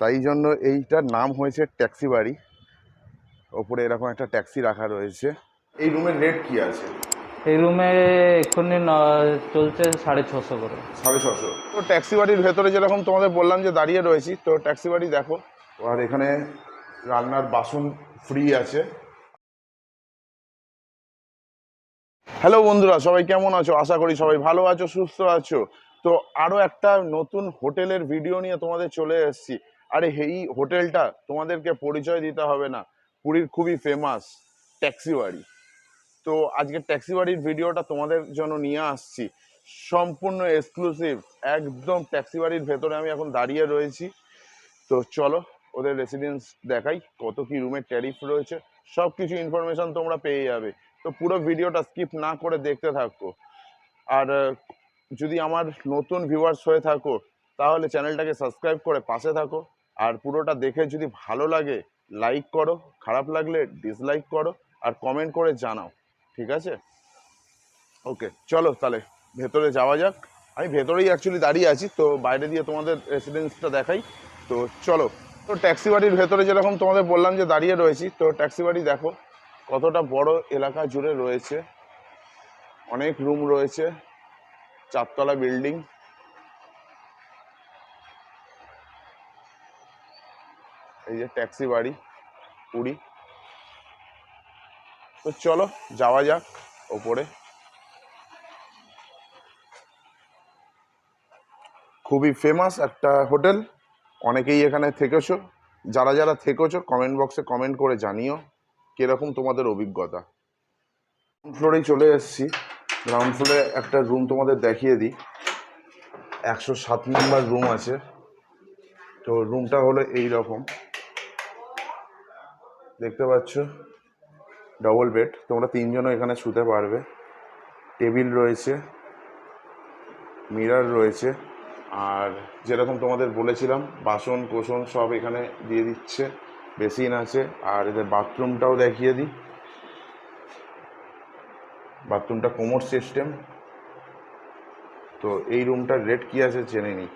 তাই জন্য এইটার নাম হয়েছে ট্যাক্সি বাড়ি। ওপরে এরকম একটা ট্যাক্সি রাখা রয়েছে। এই রুমের রেট কি আছে? এই রুমে এক্ষুনি চলছে সাড়ে ছশো করে। সাড়ে ছশো। তো ট্যাক্সি বাড়ির ভেতরে যেরকম তোমাদের বললাম যে দাঁড়িয়ে রয়েছি তো ট্যাক্সি বাড়ি দেখো। আর এখানে রান্নার বাসন ফ্রি আছে। হ্যালো বন্ধুরা সবাই কেমন আছো? আশা করি সবাই ভালো আছো সুস্থ আছো। তো আরও একটা নতুন হোটেলের ভিডিও নিয়ে তোমাদের চলে এসেছি। আরে এই হোটেলটা তোমাদেরকে পরিচয় দিতে হবে না। পুরীর খুবই ফেমাস ট্যাক্সি বাড়ি। তো আজকে ট্যাক্সি বাড়ির ভিডিওটা তোমাদের জন্য নিয়ে আসছি। সম্পূর্ণ এক্সক্লুসিভ একদম ট্যাক্সি বাড়ির ভেতরে আমি এখন দাঁড়িয়ে রয়েছি। তো চলো, ওদের রেসিডেন্স দেখাই, কত কি রুমের ট্যারিফ রয়েছে। সব কিছু ইনফরমেশন তোমরা পেয়ে যাবে। তো পুরো ভিডিওটা স্কিপ না করে দেখতে থাকো। আর, যদি আমার নতুন ভিউয়ার্স হয়ে থাকো, তাহলে চ্যানেলটাকে সাবস্ক্রাইব করে পাশে থাকো। আর পুরোটা দেখে যদি ভালো লাগে লাইক করো, খারাপ লাগলে ডিসলাইক করো, আর কমেন্ট করে জানাও, ঠিক আছে? ওকে চলো তাহলে ভেতরে যাওয়া যাক। আমি ভেতরেই অ্যাকচুয়ালি দাঁড়িয়ে আছি, তো বাইরে দিয়ে তোমাদের রেসিডেন্সটা দেখাই। তো চলো, তো ট্যাক্সি বাড়ির ভেতরে যেরকম তোমাদের বললাম যে দাঁড়িয়ে রয়েছি, তো ট্যাক্সি বাড়ি দেখো, কতটা বড় এলাকা জুড়ে রয়েছে। অনেক রুম রয়েছে, চারতলা বিল্ডিং এই যে ট্যাক্সি বাড়ি, পুরী। তো চলো, যাওয়া যাক ওপরে। খুবই ফেমাস একটা হোটেল। অনেকেই এখানে থেকেছো। যারা যারা থেকেছো কমেন্ট বক্সে কমেন্ট করে জানিও কীরকম তোমাদের অভিজ্ঞতা। গ্রাউন্ড ফ্লোরেই চলে এসেছি। গ্রাউন্ড ফ্লোরে একটা রুম তোমাদের দেখিয়ে দিই। একশো সাত নম্বর রুম আছে। তো রুমটা হলো এই রকম দেখতে পাচ্ছ? ডবল বেড তোমরা তিনজনও এখানে শুতে পারবে। টেবিল রয়েছে। মিরার রয়েছে। আর যেরকম তোমাদের বলেছিলাম, বাসন কোসন সব এখানে দিয়ে দিচ্ছে। বেসিন আছে। আর এদের বাথরুমটাও দেখিয়ে দিই। বাথরুমটা কোমর সিস্টেম তো এই রুমটার রেট কি আছে, জেনে নিই।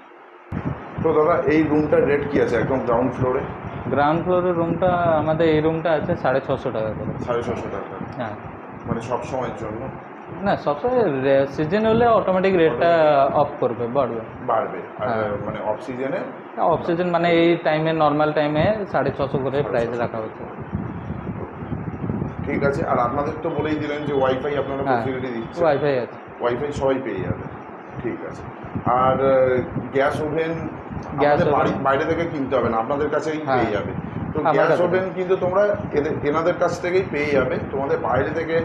তো দাদা, এই রুমটার রেট কি আছে? একদম গ্রাউন্ড ফ্লোরে গ্রাউন্ড ফ্লোরের রুমটা আমাদের এই রুমটা আছে সাড়ে ছশো টাকা করে। সাড়ে ছশো টাকা। হ্যাঁ। মানে সব সময়ের জন্য? না সবসময় সিজন হলে অটোমেটিক রেটটা অফ করবে বাড়বে। বাড়বে। আর হ্যাঁ। মানে অফ সিজনে অফ সিজন মানে এই টাইমে নর্মাল টাইমে সাড়ে ছশো করে প্রাইস রাখা হচ্ছে। ঠিক আছে আর আপনাদের তো বলেই দিলেন যে ওয়াইফাই আপনারা ফেসিলিটি দিচ্ছে ওয়াইফাই আছে। ওয়াইফাই সবাই পেয়ে যাবে। ঠিক আছে। আর গ্যাস ওভেন গ্যাস oven? বাইরে থেকে কিনতে হবে না আপনাদের কাছেই হ্যাঁ। পেয়ে যাবে। তো গ্যাস ওভেন কিন্তু তোমরা এদের এনাদের কাছ থেকেই পেয়ে যাবে। তোমাদের বাইরে থেকে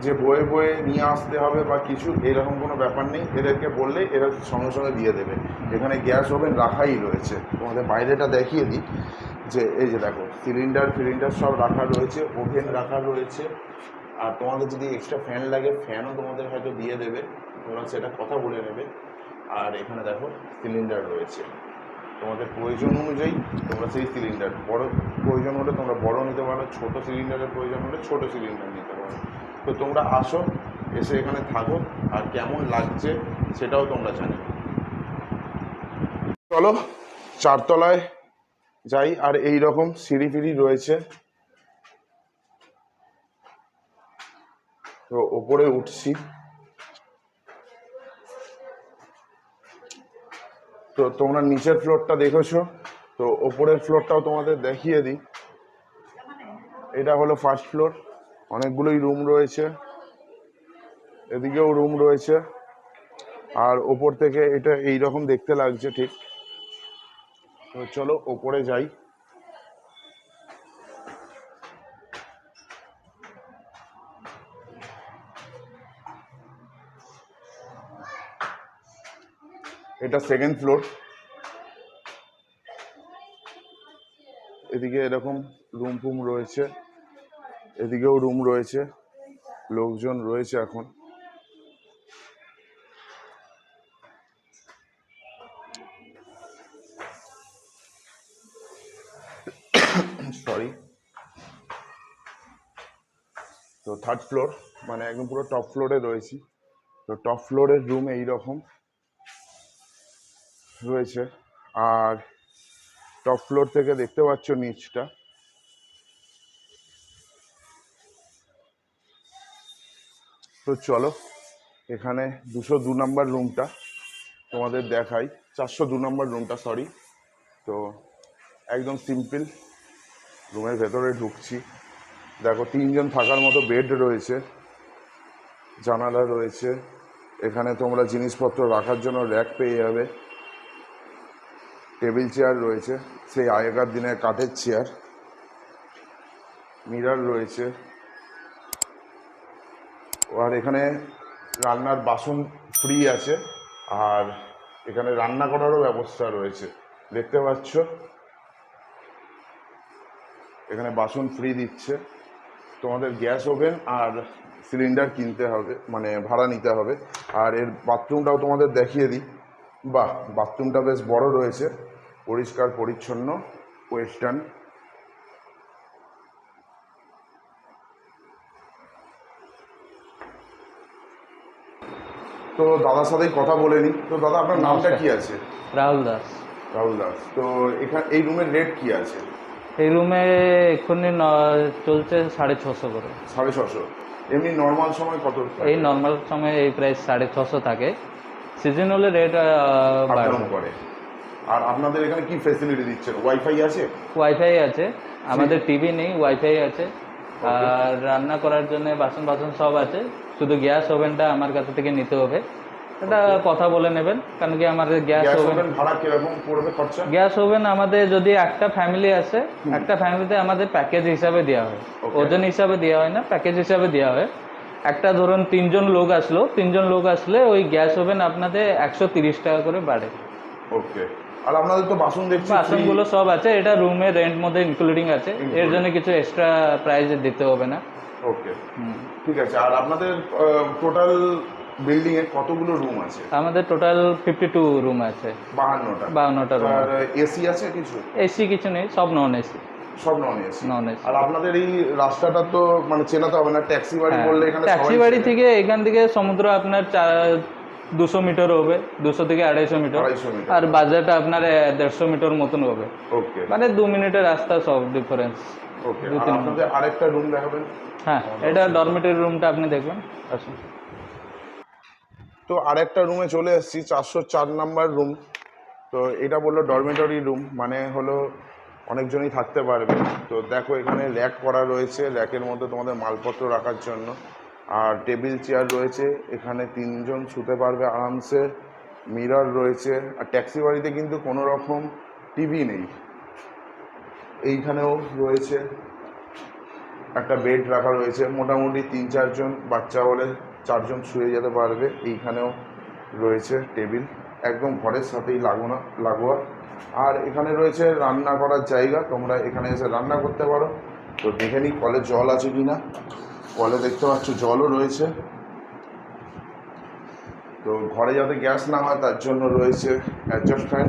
যে বয়ে বয়ে নিয়ে আসতে হবে বা কিছু এরকম কোনো ব্যাপার নেই। এদেরকে বললে এরা সঙ্গে সঙ্গে দিয়ে দেবে। এখানে গ্যাস ওভেন রাখাই রয়েছে। তোমাদের বাইরেটা দেখিয়ে দিই। যে এই যে দেখো সিলিন্ডার ফিলিন্ডার সব রাখা রয়েছে ওভেন রাখা রয়েছে। আর তোমাদের যদি এক্সট্রা ফ্যান লাগে ফ্যানও তোমাদের হয়তো দিয়ে দেবে। তোমরা সেটা কথা বলে নেবে। আর এখানে দেখো সিলিন্ডার রয়েছে। তোমাদের প্রয়োজন অনুযায়ী তোমরা সেই সিলিন্ডার বড় প্রয়োজন হলে তোমরা বড় নিতে পারো, ছোট সিলিন্ডারের প্রয়োজন হলে ছোট সিলিন্ডার নিতে পারো। তো তোমরা আসো, এসে এখানে থাকো, আর কেমন লাগছে সেটাও তোমরা জানিও চলো, চারতলায় যাই, আর এই রকম সিঁড়ি ফিড়ি রয়েছে। তো ওপরে উঠছি। তো তোমরা নিচের ফ্লোরটা দেখেছ, তো ওপরের ফ্লোরটাও তোমাদের দেখিয়ে দিই। এটা হলো ফার্স্ট ফ্লোর অনেকগুলোই রুম রয়েছে, এদিকেও রুম রয়েছে, আর ওপর থেকে এটা এই রকম দেখতে লাগছে ঠিক। তো চলো ওপরে যাই। এটা সেকেন্ড ফ্লোর এদিকে এরকম রুম ফুম রয়েছে। এদিকেও রুম রয়েছে। লোকজন রয়েছে এখন। সরি তো থার্ড ফ্লোর মানে একদম পুরো টপ ফ্লোরে রয়েছি। তো টপ ফ্লোরের রুম এই রকম রয়েছে। আর টপ ফ্লোর থেকে দেখতে পাচ্ছ নিচটা। তো চলো, এখানে দুশো দু নম্বর রুমটা তোমাদের দেখাই। চারশো দু নম্বর রুমটা সরি তো একদম সিম্পল রুমের ভেতরে ঢুকছি। দেখো, তিনজন থাকার মতো বেড রয়েছে, জানালা রয়েছে। এখানে তোমরা জিনিসপত্র রাখার জন্য র্যাক পেয়ে যাবে। টেবিল চেয়ার রয়েছে, সেই আগেকার দিনের কাঠের চেয়ার। মিরার রয়েছে। আর এখানে রান্নার বাসন ফ্রি আছে, আর এখানে রান্না করারও ব্যবস্থা রয়েছে। দেখতে পাচ্ছ? এখানে বাসন ফ্রি দিচ্ছে। তোমাদের গ্যাস ওভেন আর সিলিন্ডার কিনতে হবে মানে ভাড়া নিতে হবে। আর এর বাথরুমটাও তোমাদের দেখিয়ে দিই। বাহ বাথরুমটা বেশ বড় রয়েছে। পরিষ্কার পরিচ্ছন্ন ওয়েস্টার্ন। তো দাদার সাথেই কথা বলে নিই। তো দাদা আপনার নামটা কি আছে? রাহুল দাস। রাহুল দাস। তো এখানে এই রুমের রেট কি আছে? এই রুমে এক্ষুনি চলছে সাড়ে ছশো করে। সাড়ে ছশো। এমনি নর্মাল সময় কত এই নর্মাল সময় এই প্রাইস সাড়ে ছশো থাকে। সিজন হলে রেট করে। আর আপনাদের এখানে কি ফেসিলিটি দিচ্ছেন? ওয়াইফাই আছে? ওয়াইফাই আছে। আমাদের টিভি নেই ওয়াইফাই আছে। আর রান্না করার জন্য বাসন বাসন সব আছে। শুধু গ্যাস ওভেনটা আমার কাছে থেকে নিতে হবে। এটা কথা বলে নেবেন কারণ কি আমাদের গ্যাস ওভেন ভাড়া কীরকম পড়বে খরচা? গ্যাস ওভেন আমাদের যদি একটা ফ্যামিলি আছে একটা ফ্যামিলিতে আমাদের প্যাকেজ হিসাবে দেওয়া হয়। ওজন হিসাবে দেওয়া হয় না প্যাকেজ হিসাবে দেওয়া হয়। একটা ধরুন তিনজন লোক আসলো তিনজন লোক আসলে ওই গ্যাস ওভেন আপনাদের একশো তিরিশ টাকা করে বাড়ে। ওকে আর আপনাদের তো বাসন দেখছি বাসনগুলো সব আছে এটা রুমে রেন্ট মধ্যে ইনক্লুডিং আছে। এর জন্য কিছু এক্সট্রা প্রাইস দিতে হবে না। ওকে ঠিক আছে আর আপনাদের টোটাল বিল্ডিং এ কতগুলো রুম আছে? আমাদের টোটাল ফিফটি টু রুম আছে। বাহান্নটা। বাউন্নটা রুম আর এসি আছে কিছু? এসি কিছু নেই সব নন এসি সব নন এসি নন এসি আর আপনাদের এই রাস্তাটা তো মানে চেনাতে হবে না ট্যাক্সি বাড়ি বললে এখানে ট্যাক্সি হ্যাঁ, বাড়ি থেকে এখান থেকে সমুদ্র আপনার দুশো মিটার হবে দুশো থেকে আড়াইশো মিটার। আর বাজারটা আপনার দেড়শো মিটার মতন হবে। ওকে। মানে দু মিনিটের রাস্তা সব ডিফারেন্স ওকে দু তিন আরেকটা রুম দেখাবেন? হ্যাঁ এটা ডরমেটরি রুমটা আপনি দেখবেন আসুন। তো আরেকটা রুমে চলে এসেছি চারশো চার নাম্বার রুম তো এটা বলল ডরমেটরি রুম মানে হলো অনেকজনই থাকতে পারবে। তো দেখো এখানে র্যাক করা রয়েছে র্যাকের মধ্যে তোমাদের মালপত্র রাখার জন্য। আর টেবিল চেয়ার রয়েছে, এখানে তিনজন শুতে পারবে আরামসে, মিরর রয়েছে, আর ট্যাক্সি বাড়িতে কিন্তু কোনো রকম টিভি নেই। এইখানেও রয়েছে একটা বেড রাখা রয়েছে, মোটামুটি তিন চারজন বাচ্চা হলে চারজন শুয়ে যেতে পারবে, এইখানেও রয়েছে টেবিল, একদম ঘরের সাথেই লাগোনা, লাগোয়া। আর এখানে রয়েছে রান্না করার জায়গা, তোমরা এখানে এসে রান্না করতে পারো। তো দেখে নিই কলে জল আছে কি না কলে দেখতে পাচ্ছ, জলও রয়েছে। তো ঘরে যাতে গ্যাস না হয়, তার জন্য রয়েছে অ্যাডজাস্ট ফ্যান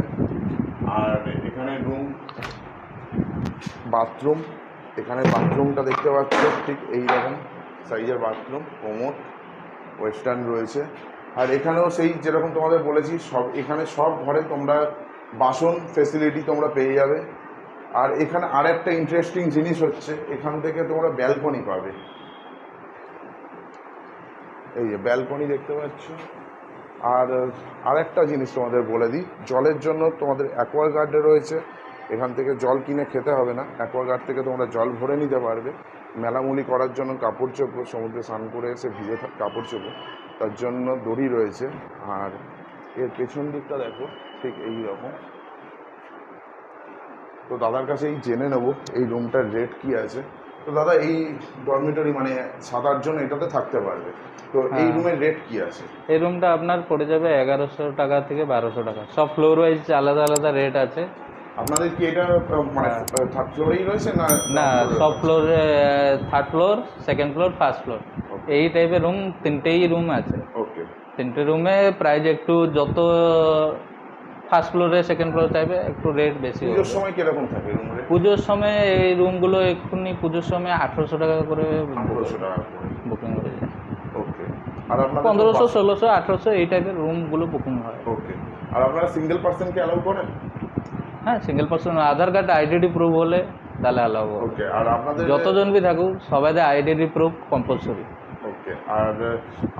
আর এখানে রুম বাথরুম এখানে বাথরুমটা দেখতে পাচ্ছ, ঠিক এই রকম সাইজের বাথরুম কোমোট ওয়েস্টার্ন রয়েছে। আর এখানেও সেই যেরকম তোমাদের বলেছি, সব এখানে সব ঘরে তোমরা বাসন ফেসিলিটি তোমরা পেয়ে যাবে। আর এখানে আর একটা ইন্টারেস্টিং জিনিস হচ্ছে, এখান থেকে তোমরা ব্যালকনি পাবে। এই যে ব্যালকনি দেখতে পাচ্ছ। আর, আরেকটা জিনিস তোমাদের বলে দিই, জলের জন্য তোমাদের অ্যাকোয়াগার্ডে রয়েছে। এখান থেকে জল কিনে খেতে হবে না। অ্যাকোয়াগার্ড থেকে তোমরা জল ভরে নিতে পারবে। মেলামুলি করার জন্য কাপড় চোপড়, সমুদ্রে স্নান করে এসে ভিজে কাপড় চোপড়, তার জন্য দড়ি রয়েছে। আর এর পেছন দিকটা দেখো, ঠিক এই রকম তো দাদার কাছেই জেনে নেব, এই রুমটার রেট কি আছে। তো দাদা এই ডরমিটরি মানে সাত আটজন এটাতে থাকতে পারবে। তো এই হ্যাঁ। রুমের রেট কি আছে? এই রুমটা আপনার পড়ে যাবে এগারোশো টাকা থেকে বারোশো টাকা। সব ফ্লোর ওয়াইজ আলাদা আলাদা রেট আছে। আপনাদের কি এটা মানে থার্ড ফ্লোরেই রয়েছে না না সব ফ্লোরে third floor second floor first floor এই টাইপের রুম তিনটেই রুম আছে। ওকে তিনটে রুমে প্রাইস একটু যত ফার্স্ট ফ্লোরে সেকেন্ড ফ্লোর চাইবে একটু রেট বেশি পুজোর সময় কীরকম থাকে রুম পুজোর সময় এই রুমগুলো এক্ষুনি পুজোর সময় আঠেরোশো টাকা করে পনেরোশো টাকা করে। বুকিং হয়ে যায়। ওকে আর পনেরোশো ষোলোশো আঠেরোশো এই টাইপের রুমগুলো বুকিং হয়। ওকে আর আপনারা সিঙ্গেল পার্সনকে অ্যালাউ করেন? হ্যাঁ single person Aadhaar card identity proof হলে তাহলে অ্যালাউ হবে। ওকে আর আপনাদের যতজন বি থাকুক সবাইদের আইডেন্টি প্রুফ কম্পালসরি ওকে আর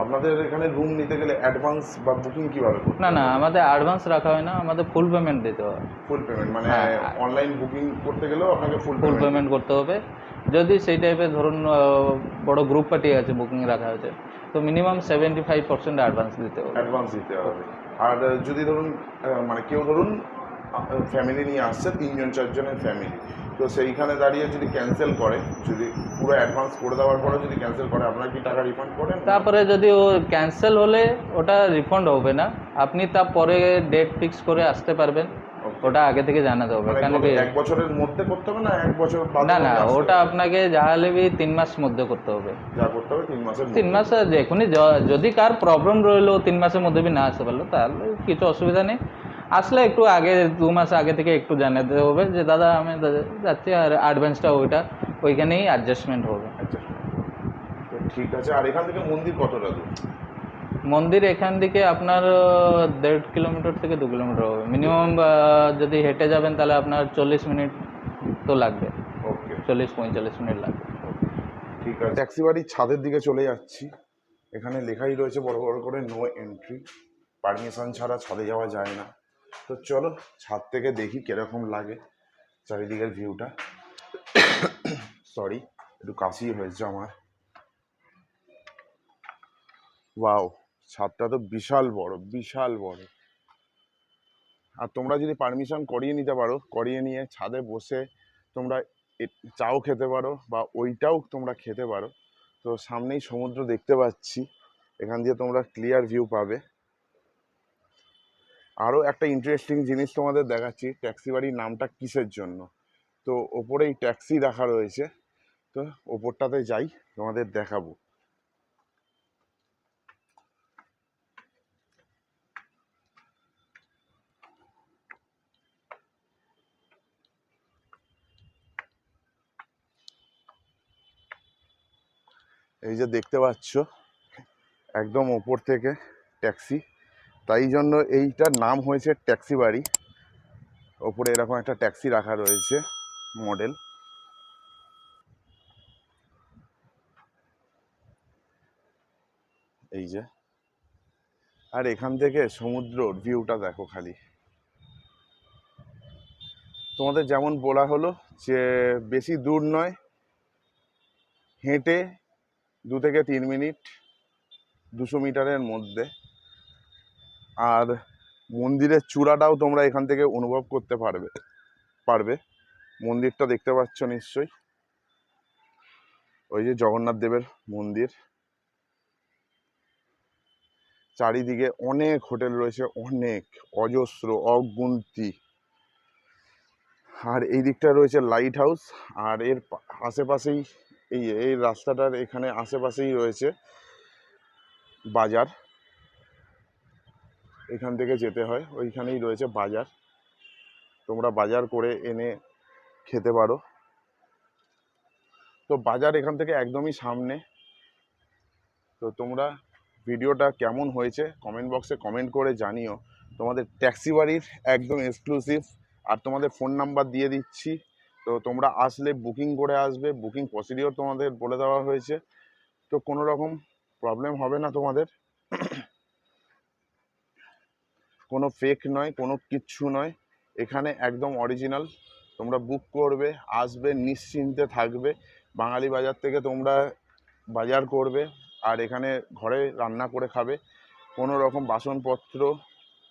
আপনাদের এখানে রুম নিতে গেলে অ্যাডভান্স বা বুকিং কীভাবে করতে না না আমাদের অ্যাডভান্স রাখা হয় না আমাদের ফুল পেমেন্ট দিতে হয়। ফুল পেমেন্ট মানে হ্যাঁ। অনলাইন বুকিং করতে গেলেও আপনাকে ফুল ফুল পেমেন্ট পেমেন্ট করতে হবে। যদি সেই টাইপের ধরুন বড় গ্রুপ পার্টি আছে বুকিং রাখা আছে তো minimum seventy five percent advance দিতে হবে। অ্যাডভান্স দিতে হবে। আর যদি ধরুন মানে কেউ ধরুন ফ্যামিলি নিয়ে আসছে তিনজন চারজনের ফ্যামিলি তো সেইখানে দাঁড়িয়ে যদি ক্যান্সেল করে যদি পুরো অ্যাডভান্স করে দেওয়ার পরে যদি ক্যান্সেল করে আপনারা কি টাকা রিফান্ড করেন? তারপরে যদি ও ক্যান্সেল হলে ওটা রিফান্ড হবে না। আপনি তারপরে ডেট ফিক্স করে আসতে পারবেন। ওটা আগে থেকে জানাতে হবে। মানে কেন কি এক বছরের মধ্যে করতে হবে না এক বছর না না ওটা আপনাকে যা হলে তিন মাস মধ্যে করতে হবে। যা করতে হবে তিন মাসের তিন। মাস আর যদি কার প্রবলেম রইল তিন মাসের মধ্যে বি না আসতে পারল তাহলে কিছু অসুবিধা নেই। আসলে একটু আগে দু মাস আগে থেকে একটু জানাতে হবে যে দাদা আমি যাচ্ছি আর অ্যাডভান্সটা ওইটা ওইখানেই অ্যাডজাস্টমেন্ট হবে। আচ্ছা। ঠিক আছে আর এখান থেকে মন্দির কতটা দূর? মন্দির এখান থেকে আপনার দেড় কিলোমিটার থেকে দু কিলোমিটার হবে। মিনিমাম যদি হেঁটে যাবেন তাহলে আপনার চল্লিশ মিনিট তো লাগবে। ওকে। চল্লিশ পঁয়তাল্লিশ মিনিট লাগবে। ঠিক আছে। ট্যাক্সি বাড়ির ছাদের দিকে চলে যাচ্ছি। এখানে লেখাই রয়েছে বড় বড় করে নো এন্ট্রি পারমিশন ছাড়া ছাদে যাওয়া যায় না। তো চলো ছাদ থেকে দেখি কীরকম লাগে চারিদিকের ভিউটা সরি একটু কাশি হয়েছে আমার। ওয়াও ছাদটা তো বিশাল বড় বিশাল বড়। আর তোমরা যদি পারমিশন করিয়ে নিতে পারো, করিয়ে নিয়ে ছাদে বসে তোমরা চাও খেতে পারো বা ওইটাও তোমরা খেতে পারো। তো সামনেই সমুদ্র দেখতে পাচ্ছি। এখান দিয়ে তোমরা ক্লিয়ার ভিউ পাবে। আরও একটা ইন্টারেস্টিং জিনিস তোমাদের দেখাচ্ছি ট্যাক্সি বাড়ির নামটা কিসের জন্য? তো ওপরেই ট্যাক্সি রাখা রয়েছে, তো ওপরটাতে যাই, তোমাদের দেখাবো। এই যে দেখতে পাচ্ছ, একদম ওপর থেকে ট্যাক্সি তাই জন্য এইটার নাম হয়েছে ট্যাক্সি বাড়ি। ওপরে এরকম একটা ট্যাক্সি রাখা রয়েছে মডেল। এই যে। আর এখান থেকে সমুদ্রর ভিউটা দেখো খালি। তোমাদের যেমন বলা হলো যে বেশি দূর নয়, হেঁটে দু থেকে তিন মিনিট দুশো মিটারের মধ্যে। আর মন্দিরের চূড়াটাও তোমরা এখান থেকে অনুভব করতে পারবে পারবে। মন্দিরটা দেখতে পাচ্ছ নিশ্চয়ই। ওই যে জগন্নাথ দেবের মন্দির। চারিদিকে অনেক হোটেল রয়েছে, অনেক অজস্র অগুন্তি। আর এই দিকটা রয়েছে লাইট হাউস, আর এর আশেপাশেই এই এই রাস্তাটার এখানে আশেপাশেই রয়েছে বাজার। এখান থেকে যেতে হয়। ওইখানেই রয়েছে বাজার। তোমরা বাজার করে এনে খেতে পারো। তো বাজার এখান থেকে একদমই সামনে। তো তোমরা ভিডিওটা কেমন হয়েছে কমেন্ট বক্সে কমেন্ট করে জানিও। তোমাদের ট্যাক্সি বাড়ির একদম এক্সক্লুসিভ। আর তোমাদের ফোন নাম্বার দিয়ে দিচ্ছি। তো তোমরা আসলে বুকিং করে আসবে। বুকিং প্রসিডিওর তোমাদের বলে দেওয়া হয়েছে। তো কোনো রকম প্রবলেম হবে না তোমাদের। কোনো ফেক নয়, কোনো কিচ্ছু নয়। এখানে একদম অরিজিনাল তোমরা বুক করবে, আসবে, নিশ্চিন্তে থাকবে। বাঙালি বাজার থেকে তোমরা বাজার করবে আর এখানে ঘরে রান্না করে খাবে। কোনো রকম বাসনপত্র,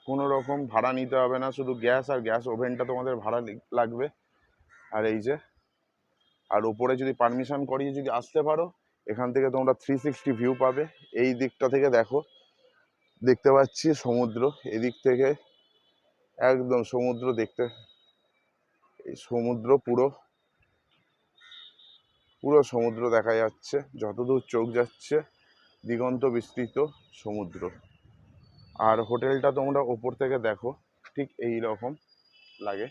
কোনো রকম ভাড়া নিতে হবে না। শুধু গ্যাস আর গ্যাস ওভেনটা তোমাদের ভাড়া লাগবে। আর এই যে, আর ওপরে যদি পারমিশন করিয়ে যদি আসতে পারো, এখান থেকে তোমরা থ্রি সিক্সটি ভিউ পাবে। এই দিকটা থেকে দেখো। দেখতে পাচ্ছি সমুদ্র এদিক থেকে একদম সমুদ্র দেখতে, এই সমুদ্র পুরো পুরো সমুদ্র দেখা যাচ্ছে, যতদূর চোখ যাচ্ছে, দিগন্ত বিস্তৃত সমুদ্র। আর হোটেলটা তোমরা ওপর থেকে দেখো, ঠিক এই রকম লাগে।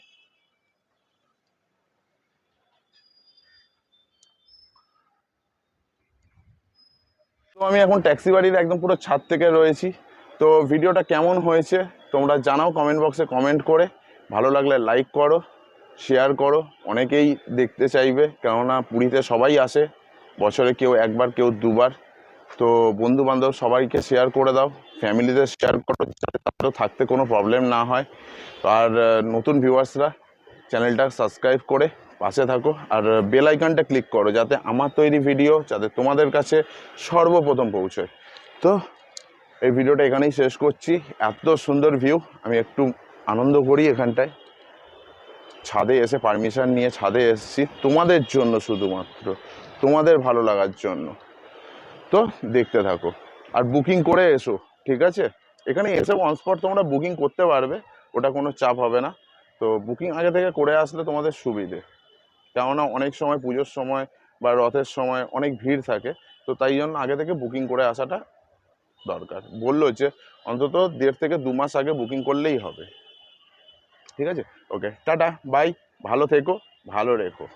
তো আমি এখন ট্যাক্সি বাড়ির একদম পুরো ছাদ থেকে রয়েছি। তো ভিডিওটা কেমন হয়েছে তোমরা জানাও কমেন্ট বক্সে কমেন্ট করে। ভালো লাগলে লাইক করো শেয়ার করো, অনেকেই দেখতে চাইবে, কেননা পুরীতে সবাই আসে, বছরে কেউ একবার, কেউ দুবার। তো বন্ধু বান্ধব সবাইকে শেয়ার করে দাও ফ্যামিলিতে শেয়ার করো, যাতে থাকতে কোনো প্রবলেম না হয়। আর নতুন ভিউয়ার্সরা চ্যানেলটা সাবস্ক্রাইব করে পাশে থাকো, আর বেল আইকনটা ক্লিক করো, যাতে আমার তৈরি ভিডিও যাতে তোমাদের কাছে সর্বপ্রথম পৌঁছয়। তো এই ভিডিওটা এখানেই শেষ করছি। এত সুন্দর ভিউ আমি একটু আনন্দ করি এখানটায়। ছাদে এসে পারমিশন নিয়ে ছাদে এসেছি। তোমাদের জন্য শুধুমাত্র। তোমাদের ভালো লাগার জন্য। তো দেখতে থাকো। আর বুকিং করে এসো, ঠিক আছে? এখানে এসে অন স্পট তোমরা বুকিং করতে পারবে। ওটা কোনো চাপ হবে না। তো বুকিং আগে থেকে করে আসলে তোমাদের সুবিধে। কেননা অনেক সময় পুজোর সময় বা রথের সময় অনেক ভিড় থাকে। তো তাই জন্য আগে থেকে বুকিং করে আসাটা দরকার। বলল যে অন্তত দেড় থেকে দু মাস আগে বুকিং করলেই হবে। ঠিক আছে? ওকে টাটা বাই ভালো থেকো, ভালো রেখো।